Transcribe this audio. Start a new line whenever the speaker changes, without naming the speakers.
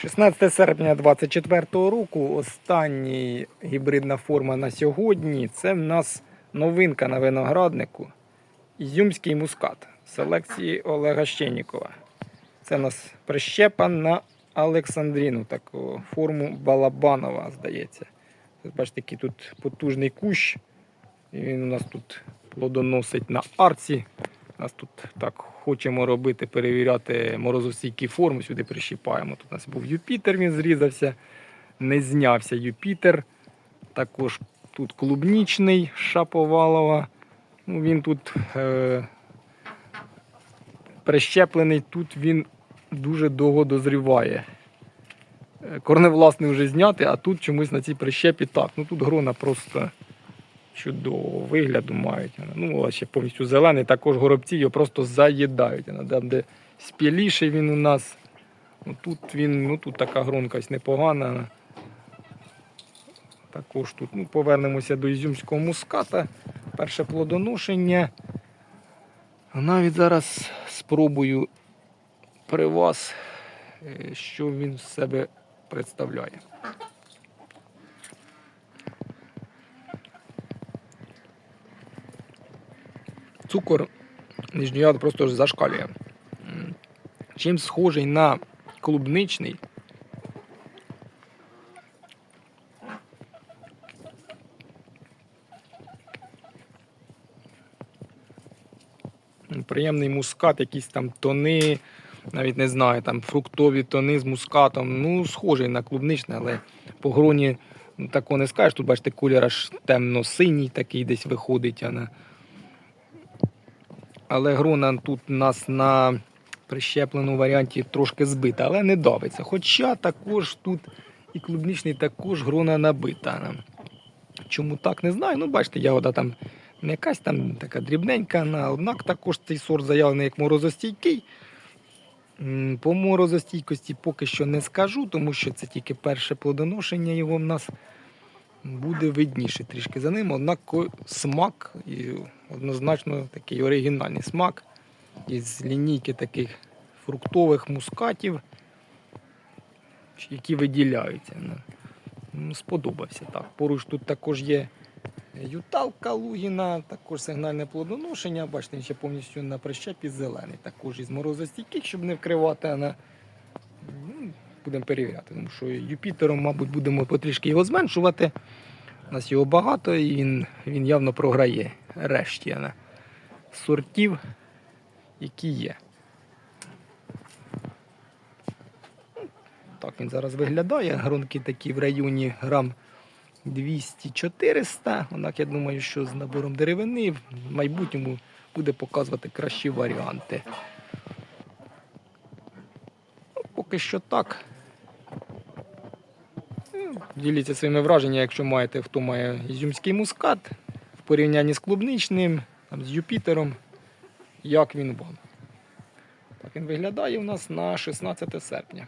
16 серпня 2024 року. Остання гібридна форма на сьогодні. Це в нас новинка на винограднику. Ізюмський мускат селекції Олега Щенікова. Це в нас прищепа на Олександріну, таку форму Балабанова, здається. Бачите, який тут потужний кущ. І він у нас тут плодоносить на арці. У нас тут так хочемо робити, перевіряти морозостійкі форми. Сюди прищіпаємо. Тут у нас був Юпітер, він зрізався, не знявся Юпітер. Також тут клубнічний Шаповалова. Ну, він тут е, прищеплений, тут він дуже довго дозріває. Е, Корневласний вже зняти, а тут чомусь на цій прищепі так. Ну тут грона просто чудового вигляду мають. Ну, ще повністю зелений, також горобці його просто заїдають. Там, де спіліший він у нас. Ну, тут він, ну тут така гронка непогана. Також тут ну, повернемося до ізюмського муската. Перше плодоношення. Навіть зараз спробую при вас, е, що він з себе представляє. Цукор нижньої яди просто зашкалює. Чим схожий на клубничний. Приємний мускат, якісь там тони, навіть не знаю, там фруктові тони з мускатом. Ну, схожий на клубничний, але по гроні такого не скажеш. Тут бачите, колір аж темно-синій такий десь виходить. А на... Але грона тут у нас на прищепленому варіанті трошки збита, але не давиться. Хоча також тут і клубничний також грона набита. Чому так, не знаю. Ну, бачите, ягода там не якась там така дрібненька, однак також цей сорт заявлений як морозостійкий. По морозостійкості поки що не скажу, тому що це тільки перше плодоношення його в нас буде видніше трішки за ним. Однак смак і однозначно такий оригінальний смак із лінійки таких фруктових мускатів, які виділяються. Ну, ну, Сподобався так. Поруч тут також є Юталка Лугіна, також сигнальне плодоношення. Бачите, він ще повністю на прищепі зелений. Також із морозостійких, щоб не вкривати. на... Будемо перевіряти, тому що Юпітером, мабуть, будемо потрішки його зменшувати. У нас його багато і він, він явно програє решті на сортів, які є. Так він зараз виглядає. Гронки такі в районі грам 200-400. Однак я думаю, що з набором деревини в майбутньому буде показувати кращі варіанти. Ну, поки що так. Діліться своїми враженнями, якщо маєте, хто має ізюмський мускат в порівнянні з клубничним, там, з Юпітером. Як він вам? Так він виглядає у нас на 16 серпня.